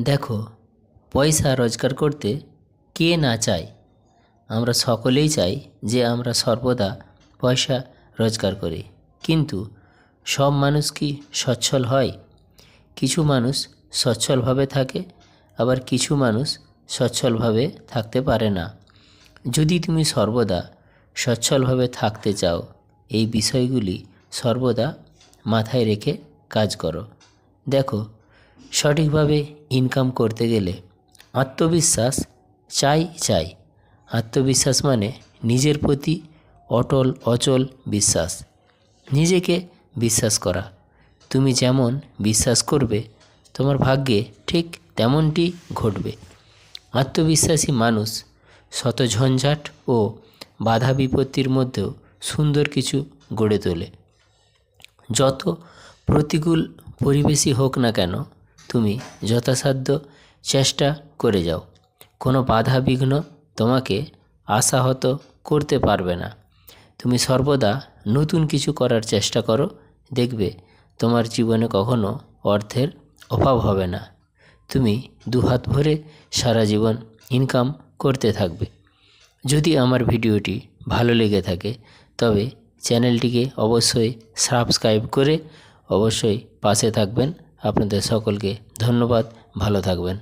দেখো, পয়সা রোজগার করতে কে না চায়? আমরা সকলেই চাই যে আমরা সর্বদা পয়সা রোজগার করি। কিন্তু সব মানুষ কি সচ্ছল হয়? কিছু মানুষ সচ্ছলভাবে থাকে, আবার কিছু মানুষ সচ্ছলভাবে থাকতে পারে না। যদি তুমি সর্বদা সচ্ছলভাবে থাকতে চাও, এই বিষয়গুলি সর্বদা মাথায় রেখে কাজ করো। দেখো সঠিকভাবে ইনকাম করতে গেলে আত্মবিশ্বাস চাই চাই। আত্মবিশ্বাস মানে নিজের প্রতি অটল, অচল বিশ্বাস। নিজেকে বিশ্বাস করা। তুমি যেমন বিশ্বাস করবে, তোমার ভাগ্যে ঠিক তেমনটি ঘটবে। আত্মবিশ্বাসী মানুষ শত ঝঞ্ঝাট ও বাধা বিপত্তির মধ্যেও সুন্দর কিছু গড়ে তোলে। যত প্রতিকূল পরিবেশই হোক না কেন তুমি যথাসাধ্য চেষ্টা করে যাও। কোনো বাধা বিঘ্ন তোমাকে আশাহত করতে পারবে না। তুমি সর্বদা নতুন কিছু করার চেষ্টা করো। দেখবে তোমার জীবনে কখনো অর্থের অভাব হবে না। তুমি দুহাত ভরে সারা জীবন ইনকাম করতে থাকবে। যদি আমার ভিডিওটি ভালো লেগে থাকে, তবে চ্যানেলটিকে অবশ্যই সাবস্ক্রাইব করে অবশ্যই পাশে থাকবেন। আপনাদের সকলকে ধন্যবাদ ভালো থাকবেন।